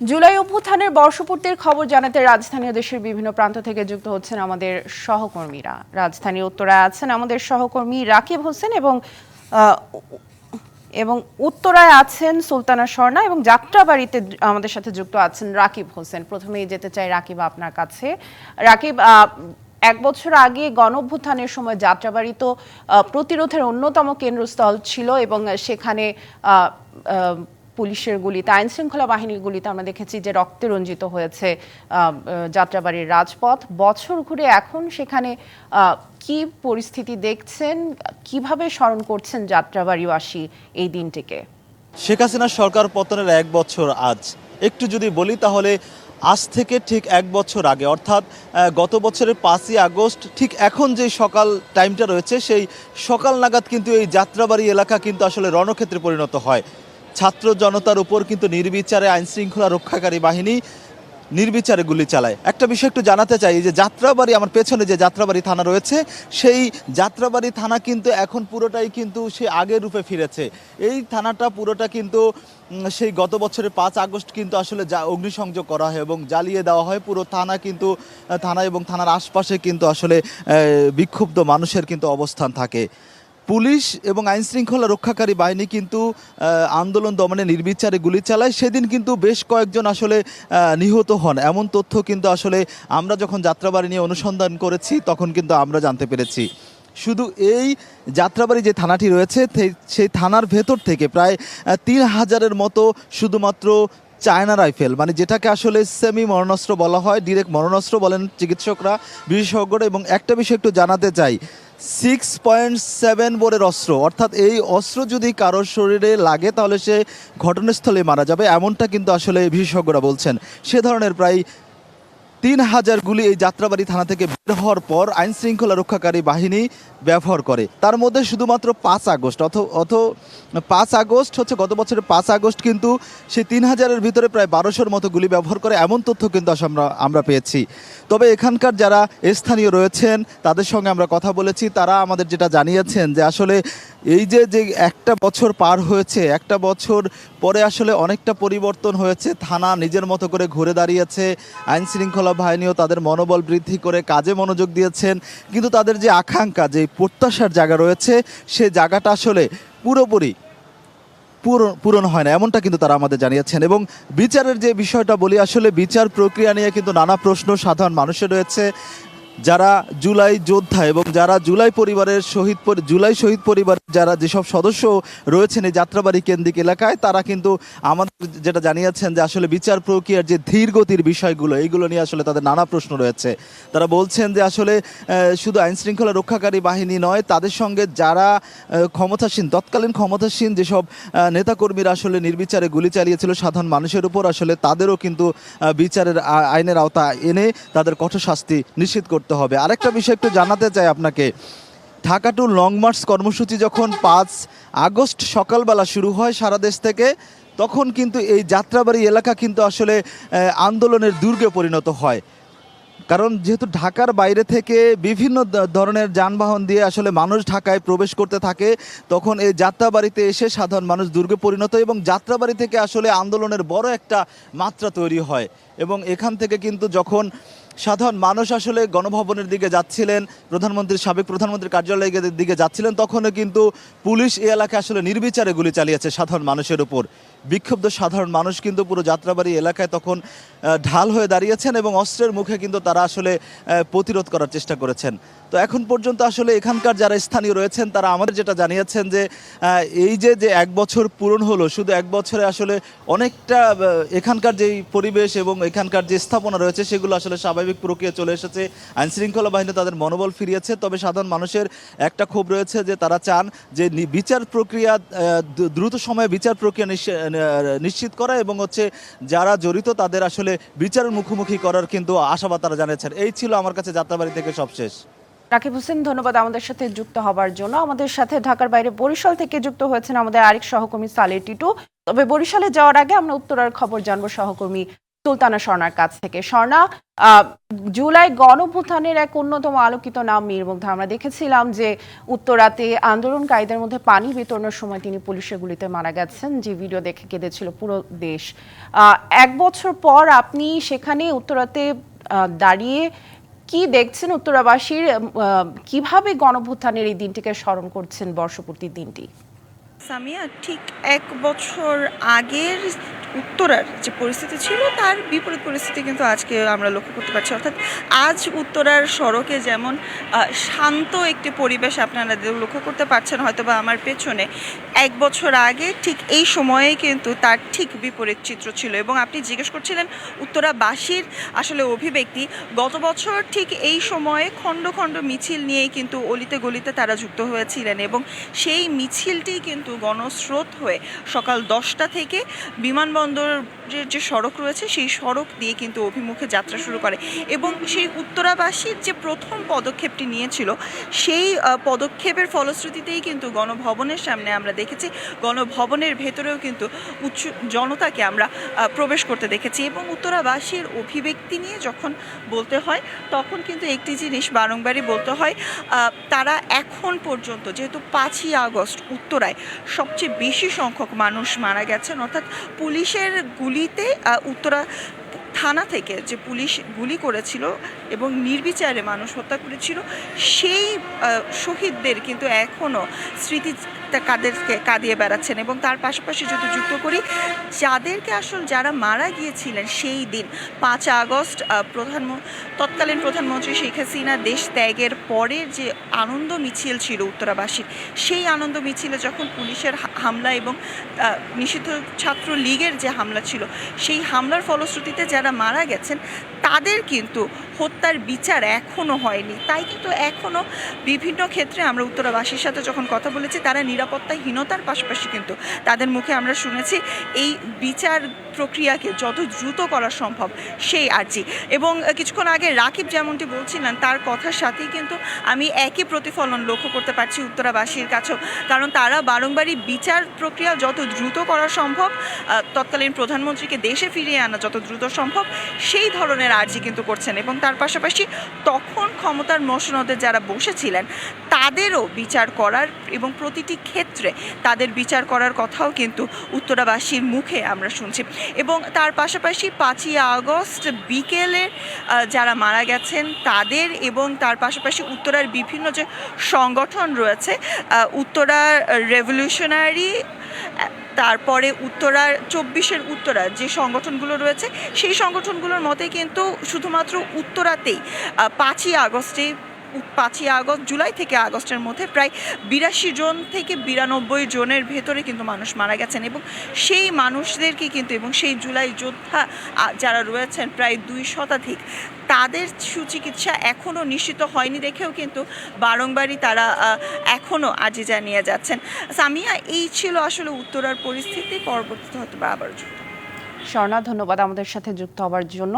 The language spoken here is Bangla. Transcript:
জুলাই অভ্যুত্থানের বর্ষপূর্তির খবর জানাতে রাজধানী দেশের বিভিন্ন প্রান্ত থেকে যুক্ত হচ্ছেন আমাদের সহকর্মীরা। রাজধানী উত্তরায় আছেন আমাদের সহকর্মী রাকিব হোসেন এবং এবং উত্তরায় আছেন সুলতানা স্বর্ণা এবং যাত্রাবাড়িতে আমাদের সাথে যুক্ত আছেন রাকিব হোসেন। প্রথমেই যেতে চাই রাকিব আপনার কাছে। রাকিব এক বছর আগে গণঅভ্যুত্থানের সময় যাত্রাবাড়ি তো প্রতিরোধের অন্যতম কেন্দ্রস্থল ছিল এবং সেখানে পুলিশের গুলিতে আইন শৃঙ্খলা বাহিনীর গুলিতে আমরা দেখেছি যে রক্তে রঞ্জিত হয়েছে যাত্রাবাড়ির রাজপথ। বছর ঘুরে এখন সেখানে কি পরিস্থিতি দেখছেন? কীভাবে স্মরণ করছেন যাত্রাবাড়িবাসী এই দিনটিকে? শেখ হাসিনার সরকার পতনের এক বছর আজ। একটু যদি বলি তাহলে, আজ থেকে ঠিক এক বছর আগে, অর্থাৎ গত বছরের পাঁচই আগস্ট, ঠিক এখন যে সকাল টাইমটা রয়েছে, সেই সকাল নাগাদ কিন্তু এই যাত্রাবাড়ি এলাকা কিন্তু আসলে রণক্ষেত্রে পরিণত হয়। ছাত্র জনতার উপর কিন্তু নির্বিচারে আইন শৃঙ্খলা রক্ষাকারী বাহিনী নির্বিচারে গুলি চালায়। একটা বিষয় একটু জানাতে চাই যে যাত্রাবাড়ি, আমার পেছনে যে যাত্রাবাড়ি থানা রয়েছে, সেই যাত্রাবাড়ি থানা কিন্তু এখন পুরোটাই কিন্তু সে আগের রূপে ফিরেছে। এই থানাটা পুরোটা কিন্তু সেই গত বছরের পাঁচ আগস্ট কিন্তু আসলে যা অগ্নিসংযোগ করা হয় এবং জ্বালিয়ে দেওয়া হয়। পুরো থানা কিন্তু, থানা এবং থানার আশপাশে কিন্তু আসলে বিক্ষুব্ধ মানুষের কিন্তু অবস্থান থাকে। পুলিশ এবং আইন শৃঙ্খলা রক্ষাকারী বাহিনী কিন্তু আন্দোলন দমনে নির্বিচারে গুলি চালায়। সেদিন কিন্তু বেশ কয়েকজন আসলে নিহত হন। এমন তথ্য কিন্তু আসলে আমরা যখন যাত্রাবাড়ি নিয়ে অনুসন্ধান করেছি, তখন কিন্তু আমরা জানতে পেরেছি। শুধু এই যাত্রাবাড়ি যে থানাটি রয়েছে সেই থানার ভেতর থেকে প্রায় তিন হাজারের মতো শুধুমাত্র চায়না রাইফেল মানে যেটাকে আসলে সেমি মরণাস্ত্র বলা হয়, ডিরেক্ট মরণাস্ত্র বলেন চিকিৎসকরা, বিশেষজ্ঞরা। এবং একটা বিষয় একটু জানাতে চাই সিক্স পয়েন্ট সেভেন বোরের অস্ত্র। অর্থাৎ এই অস্ত্র যদি কারোর শরীরে লাগে, তাহলে সে ঘটনাস্থলে মারা যাবে। এমনটা কিন্তু আসলে বিশেষজ্ঞরা বলছেন। সে ধরনের প্রায় তিন হাজার গুলি এই যাত্রাবাড়ি থানা থেকে বের হওয়ার পর আইন শৃঙ্খলা রক্ষাকারী বাহিনী ব্যবহার করে। তার মধ্যে শুধুমাত্র পাঁচ আগস্ট, অথ অথ, পাঁচ আগস্ট হচ্ছে গত বছরের পাঁচ আগস্ট কিন্তু সেই তিন হাজারের ভিতরে প্রায় বারোশোর মতো গুলি ব্যবহার করে এমন তথ্য কিন্তু আমরা আমরা পেয়েছি। তবে এখানকার যারা স্থানীয় রয়েছেন, তাদের সঙ্গে আমরা কথা বলেছি। তারা আমাদের যেটা জানিয়েছেন যে আসলে এই যে যে একটা বছর পার হয়েছে, একটা বছর পরে আসলে অনেকটা পরিবর্তন হয়েছে। থানা নিজের মতো করে ঘুরে দাঁড়িয়েছে। আইন শৃঙ্খলা বাহিনীও তাদের মনোবল বৃদ্ধি করে কাজে মনোযোগ দিয়েছেন। কিন্তু তাদের যে আকাঙ্ক্ষা, যে প্রত্যাশার জায়গা রয়েছে, সে জায়গাটা আসলে পুরোপুরি পূরণ পূরণ হয় না, এমনটা কিন্তু তারা আমাদের জানিয়েছেন। এবং বিচারের যে বিষয়টা বলি, আসলে বিচার প্রক্রিয়া নিয়ে কিন্তু নানা প্রশ্ন সাধারণ মানুষের রয়েছে। যারা জুলাই যোদ্ধা এবং যারা জুলাই পরিবারের শহীদ জুলাই শহীদ পরিবারের যারা যেসব সদস্য রয়েছেন এই যাত্রাবাড়ি কেন্দ্রিক এলাকায়, তারা কিন্তু আমাদের যেটা জানিয়েছেন যে আসলে বিচার প্রক্রিয়ার যে ধীর গতির বিষয়গুলো, এইগুলো নিয়ে আসলে তাদের নানা প্রশ্ন রয়েছে। তারা বলছেন যে আসলে শুধু আইন শৃঙ্খলা রক্ষাকারী বাহিনী নয়, তাদের সঙ্গে যারা ক্ষমতাসীন, তৎকালীন ক্ষমতাসীন যেসব নেতাকর্মীরা আসলে নির্বিচারে গুলি চালিয়েছিল সাধারণ মানুষের উপর, আসলে তাদেরও কিন্তু বিচারের আইনের আওতা এনে তাদের কঠোর শাস্তি নিশ্চিত করতে হবে। আরেকটা বিষয় একটু জানাতে চাই আপনাকে। ঢাকা টু লং মার্চ কর্মসূচি যখন পাঁচ আগস্ট সকালবেলা শুরু হয় সারা দেশ থেকে, তখন কিন্তু এই যাত্রাবাড়ি এলাকা কিন্তু আসলে আন্দোলনের দুর্গে পরিণত হয়। কারণ যেহেতু ঢাকার বাইরে থেকে বিভিন্ন ধরনের যানবাহন দিয়ে আসলে মানুষ ঢাকায় প্রবেশ করতে থাকে, তখন এই যাত্রাবাড়িতে এসে সাধারণ মানুষ দুর্গে পরিণত এবং যাত্রাবাড়ি থেকে আসলে আন্দোলনের বড় একটা মাত্রা তৈরি হয়। এবং এখান থেকে কিন্তু যখন সাধারণ মানুষ আসলে গণভবনের দিকে যাচ্ছিলেন প্রধানমন্ত্রীর সাবেক প্রধানমন্ত্রীর কার্যালয়ের দিকে যাচ্ছিলেন, তখনও কিন্তু পুলিশ এই এলাকায় আসলে নির্বিচারে গুলি চালিয়েছে সাধারণ মানুষের উপর। বিক্ষুব্ধ সাধারণ মানুষ কিন্তু পুরো যাত্রাবাড়ি এলাকায় তখন ঢাল হয়ে দাঁড়িয়েছেন এবং অস্ত্রের মুখে কিন্তু তারা আসলে প্রতিরোধ করার চেষ্টা করেছেন। তো এখন পর্যন্ত আসলে এখানকার যারা স্থানীয় রয়েছেন, তারা আমাদের যেটা জানিয়েছেন যে এই যে যে এক বছর পূরণ হলো, শুধু এক বছরে আসলে অনেকটা এখানকার যেই পরিবেশ এবং এখানকার যে স্থাপনা রয়েছে, সেগুলো আসলে স্বাভাবিক প্রক্রিয়া চলে এসেছে। আইন শৃঙ্খলা বাহিনী তাদের মনোবল ফিরিয়েছে, তবে সাধারণ মানুষের একটা ক্ষোভ রয়েছে যে, তারা চান যে বিচার প্রক্রিয়া দ্রুত সময়ে বিচার প্রক্রিয়া নিশ্চি- নিশ্চিত করা এবং হচ্ছে যারা জড়িত তাদের আসলে বিচারের মুখোমুখি করার কিন্তু আশাবাদ তারা জানিয়েছেন। এই ছিল আমার কাছে যাত্রাবাড়ি থেকে সবশেষ। রাকিব হোসেন, ধন্যবাদ আমাদের সাথে যুক্ত হবার জন্য। আমাদের সাথে ঢাকার বাইরে বরিশাল থেকে যুক্ত হয়েছেন আমাদের আরেক সহকর্মী সালে টিটু। তবে বরিশালে যাওয়ার আগে আমরা উত্তরার খবর জানব সহকর্মী সুলতানা স্বর্ণার কাছ থেকে। স্বর্ণা জুলাই গণভুত্থানের এক অন্যতম আলোকিত নাম মীর আমরা দেখেছিলাম যে উত্তরাতে আন্দোলনকারীদের মধ্যে পানি বিতরণের সময় তিনি পুলিশের গুলিতে মারা গেছেন। যে ভিডিও দেখে কেঁদেছিল পুরো দেশ। এক বছর পর আপনি সেখানে উত্তরাতে দাঁড়িয়ে কি দেখছেন উত্তরাবাসীর কীভাবে গণভুত্থানের এই দিনটিকে স্মরণ করছেন বর্ষপূর্তির দিনটি? সামিয়া, ঠিক এক বছর আগের উত্তরার যে পরিস্থিতি ছিল, তার বিপরীত পরিস্থিতি কিন্তু আজকে আমরা লক্ষ্য করতে পারছি। অর্থাৎ আজ উত্তরার সড়কে যেমন শান্ত একটি পরিবেশ আপনারা লক্ষ্য করতে পারছেন হয়তো বা আমার পেছনে। এক বছর আগে ঠিক এই সময়ে কিন্তু তার ঠিক বিপরীত চিত্র ছিল এবং আপনি জিজ্ঞেস করছিলেন উত্তরাবাসীর আসলে অভিব্যক্তি। গত বছর ঠিক এই সময়ে খণ্ড খণ্ড মিছিল নিয়েই কিন্তু অলিতে গলিতে তারা যুক্ত হয়েছিলেন এবং সেই মিছিলটি কিন্তু গণস্রোত হয়ে সকাল দশটা থেকে বিমানবন্দরের যে সড়ক রয়েছে, সেই সড়ক দিয়ে কিন্তু অভিমুখে যাত্রা শুরু করে। এবং সেই উত্তরাবাসীর যে প্রথম পদক্ষেপটি নিয়েছিল, সেই পদক্ষেপের ফলশ্রুতিতেই কিন্তু গণভবনের সামনে আমরা দেখেছি। গণভবনের ভেতরেও কিন্তু উচ্চ জনতাকে আমরা প্রবেশ করতে দেখেছি এবং উত্তরাবাসীর অভিব্যক্তি নিয়ে যখন বলতে হয়, তখন কিন্তু একটি জিনিস বারংবারই বলতে হয় তারা এখন পর্যন্ত যেহেতু পাঁচই আগস্ট উত্তরায় সবচেয়ে বেশি সংখ্যক মানুষ মারা গেছেন, অর্থাৎ পুলিশের গুলিতে উত্তরা থানা থেকে যে পুলিশ গুলি করেছিল এবং নির্বিচারে মানুষ হত্যা করেছিল, সেই শহীদদের কিন্তু এখনও স্মৃতি কাদেরকে কাঁদিয়ে বেড়াচ্ছেন এবং তার পাশাপাশি যদি যুক্ত করি, যাদেরকে আসল যারা মারা গিয়েছিলেন সেই দিন, পাঁচ আগস্ট প্রধানমন্ত্রী তৎকালীন প্রধানমন্ত্রী শেখ হাসিনা দেশ ত্যাগের পরের যে আনন্দ মিছিল ছিল উত্তরাবাসীর, সেই আনন্দ মিছিলে যখন পুলিশের হামলা এবং নিষিদ্ধ ছাত্র লীগের যে হামলা ছিল, সেই হামলার ফলশ্রুতিতে যারা মারা গেছেন, তাদের কিন্তু হত্যার বিচার এখনও হয়নি। তাই কিন্তু এখনও বিভিন্ন ক্ষেত্রে আমরা উত্তরাবাসীর সাথে যখন কথা বলেছি, তারা নিরাপত্তাহীনতার পাশাপাশি কিন্তু তাদের মুখে আমরা শুনেছি এই বিচার প্রক্রিয়াকে যত দ্রুত করা সম্ভব সেই আর্জি। এবং কিছুক্ষণ আগে রাকিব যেমনটি বলছিলেন, তার কথার সাথেই কিন্তু আমি একই প্রতিফলন লক্ষ্য করতে পারছি উত্তরাবাসীর কাছেও। কারণ তারা বারংবারই বিচার প্রক্রিয়া যত দ্রুত করা সম্ভব তৎকালীন প্রধানমন্ত্রীকে দেশে ফিরিয়ে আনা যত দ্রুত সম্ভব, সেই ধরনের আর্জি কিন্তু করছেন। এবং তার পাশাপাশি তখন ক্ষমতার মসনদে যারা বসেছিলেন, তাদেরও বিচার করার এবং প্রতিটি ক্ষেত্রে তাদের বিচার করার কথাও কিন্তু উত্তরাবাসীর মুখে আমরা শুনছি। এবং তার পাশাপাশি পাঁচই আগস্ট বিকেলে যারা মারা গেছেন তাদের এবং তার পাশাপাশি উত্তরার বিভিন্ন যে সংগঠন রয়েছে আহ, উত্তরা রেভলিউশনারি তারপরে উত্তরার চব্বিশের উত্তরার যে সংগঠনগুলো রয়েছে সেই সংগঠনগুলোর মতে কিন্তু শুধুমাত্র উত্তরাতেই পাঁচই আগস্টে পাঁচই আগস্ট, জুলাই থেকে আগস্টের মধ্যে প্রায় বিরাশি জন থেকে বিরানব্বই জনের ভেতরে কিন্তু মানুষ মারা গেছেন এবং সেই মানুষদেরকে কিন্তু এবং সেই জুলাই যোদ্ধা যারা রয়েছেন প্রায় দুই শতাধিক, তাদের সুচিকিৎসা এখনও নিশ্চিত হয়নি দেখেও কিন্তু বারংবারই তারা এখনও আজিজা জানিয়ে যাচ্ছেন। সামিয়া, এই ছিল আসলে উত্তরার পরিস্থিতি, পরবর্তীতে হয়তো বা আবার স্বর্ণা, ধন্যবাদ আমাদের সাথে যুক্ত হওয়ার জন্য।